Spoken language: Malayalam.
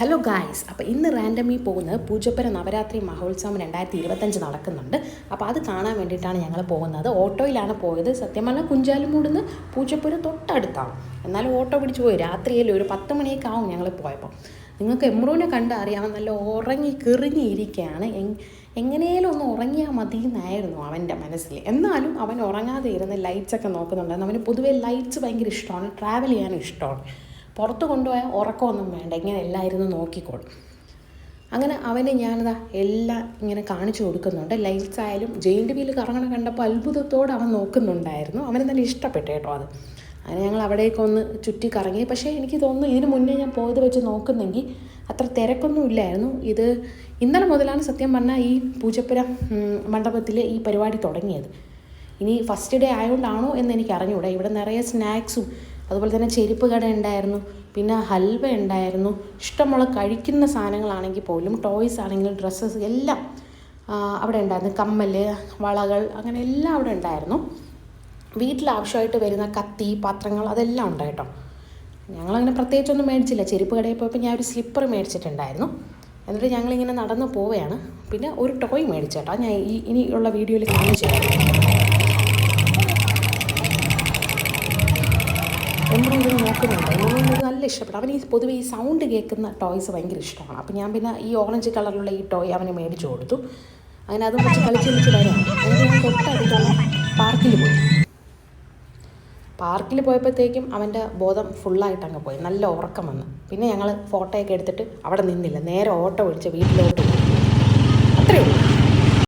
ഹലോ ഗായ്സ് അപ്പോൾ ഇന്ന് റാൻഡമി പോകുന്നത് പൂജപ്പുര നവരാത്രി മഹോത്സവം രണ്ടായിരത്തി ഇരുപത്തഞ്ച് നടക്കുന്നുണ്ട്. അപ്പോൾ അത് കാണാൻ വേണ്ടിയിട്ടാണ് ഞങ്ങൾ പോകുന്നത്. ഓട്ടോയിലാണ് പോയത്. സത്യം പറഞ്ഞാൽ കുഞ്ചാലുമൂടുന്ന് പൂജപ്പുര തൊട്ടടുത്താണ്. എന്നാലും ഓട്ടോ പിടിച്ച് പോയി. രാത്രിയിൽ ഒരു പത്ത് മണിയൊക്കെ ആവും ഞങ്ങൾ പോയപ്പോൾ നിങ്ങൾക്ക് എമ്രൂനെ കണ്ട് അറിയാം നല്ല ഉറങ്ങി കിറിഞ്ഞിരിക്കുകയാണ് എങ് എങ്ങനെയും ഒന്ന് ഉറങ്ങിയാൽ മതി എന്നായിരുന്നു അവന്റെ മനസ്സിൽ. എന്നാലും അവൻ ഉറങ്ങാതെ ഇരുന്ന് ലൈറ്റ്സൊക്കെ നോക്കുന്നുണ്ടായിരുന്നു. അവന് പൊതുവേ ലൈറ്റ്സ് ഭയങ്കര ഇഷ്ടമാണ്. ട്രാവൽ ചെയ്യാനും ഇഷ്ടമാണ്. പുറത്ത് കൊണ്ടുപോയാൽ ഉറക്കമൊന്നും വേണ്ട. ഇങ്ങനെ എല്ലായിരുന്നു നോക്കിക്കോളും. അങ്ങനെ അവന് ഞാനിതാ എല്ലാം ഇങ്ങനെ കാണിച്ചു കൊടുക്കുന്നുണ്ട്. ലൈറ്റ്സ് ആയാലും ജെയിന്റ് വീൽ കറങ്ങണ കണ്ടപ്പോൾ അത്ഭുതത്തോടെ അവൻ നോക്കുന്നുണ്ടായിരുന്നു. അവന് നല്ല ഇഷ്ടപ്പെട്ടു കേട്ടോ അത്. അങ്ങനെ ഞങ്ങൾ അവിടേക്ക് ഒന്ന് ചുറ്റി കറങ്ങി. പക്ഷേ എനിക്ക് തോന്നുന്നു ഇതിന് മുന്നേ ഞാൻ പോയത് വെച്ച് നോക്കുന്നെങ്കിൽ അത്ര തിരക്കൊന്നും ഇല്ലായിരുന്നു. ഇത് ഇന്നലെ മുതലാണ് സത്യം പറഞ്ഞാൽ ഈ പൂജപ്പുര മണ്ഡപത്തിൽ ഈ പരിപാടി തുടങ്ങിയത്. ഇനി ഫസ്റ്റ് ഡേ ആയതുകൊണ്ടാണോ എന്ന് എനിക്ക് അറിഞ്ഞുകൂടാ ഇവിടെ നിറയെ സ്നാക്സും അതുപോലെ തന്നെ ചെരുപ്പ് കട ഉണ്ടായിരുന്നു പിന്നെ ഹൽവ ഉണ്ടായിരുന്നു ഇഷ്ടമുള്ള കഴിക്കുന്ന സാധനങ്ങളാണെങ്കിൽ പോലും ടോയ്സ് ആണെങ്കിലും ഡ്രസ്സസ് എല്ലാം അവിടെ ഉണ്ടായിരുന്നു. കമ്മൽ വളകൾ അങ്ങനെ എല്ലാം അവിടെ ഉണ്ടായിരുന്നു. വീട്ടിൽ ആവശ്യമായിട്ട് വരുന്ന കത്തി പാത്രങ്ങൾ അതെല്ലാം ഉണ്ട് കേട്ടോ ഞങ്ങളങ്ങനെ പ്രത്യേകിച്ചൊന്നും മേടിച്ചില്ല. ചെരുപ്പ് കടയിൽ പോയപ്പോൾ ഞാൻ ഒരു സ്ലിപ്പർ മേടിച്ചിട്ടുണ്ടായിരുന്നു. എന്നിട്ട് ഞങ്ങളിങ്ങനെ നടന്നു പോവുകയാണ്. പിന്നെ ഒരു ടോയ് മേടിച്ചേട്ടോ. ഞാൻ ഈ ഇനിയുള്ള വീഡിയോയിൽ കാണിച്ചു തരാം. ഇരുന്ന് ഇത് നല്ല ഇഷ്ടപ്പെട്ടു. അവന് ഈ പൊതുവെ ഈ സൗണ്ട് കേൾക്കുന്ന ടോയ്സ് ഭയങ്കര ഇഷ്ടമാണ്. അപ്പോൾ ഞാൻ പിന്നെ ഈ ഓറഞ്ച് കളറിലുള്ള ഈ ടോയ് അവന് മേടിച്ചു കൊടുത്തു. അങ്ങനെ അതും വെച്ച് കളിച്ച് കളിച്ച് വരാം. അങ്ങനെ ഞാൻ തൊട്ടടുത്തുള്ള പാർക്കിൽ പോയി. പാർക്കിൽ പോയപ്പോഴത്തേക്കും അവന്റെ ബോധം ഫുള്ളായിട്ട് അങ്ങ് പോയി. നല്ല ഉറക്കം വന്നു. പിന്നെ ഞങ്ങൾ ഫോട്ടോയൊക്കെ എടുത്തിട്ട് അവിടെ നിന്നില്ല. നേരെ ഓട്ടോ വിളിച്ച് വീട്ടിലോട്ട് പോയി. അത്രയേ ഉള്ളൂ.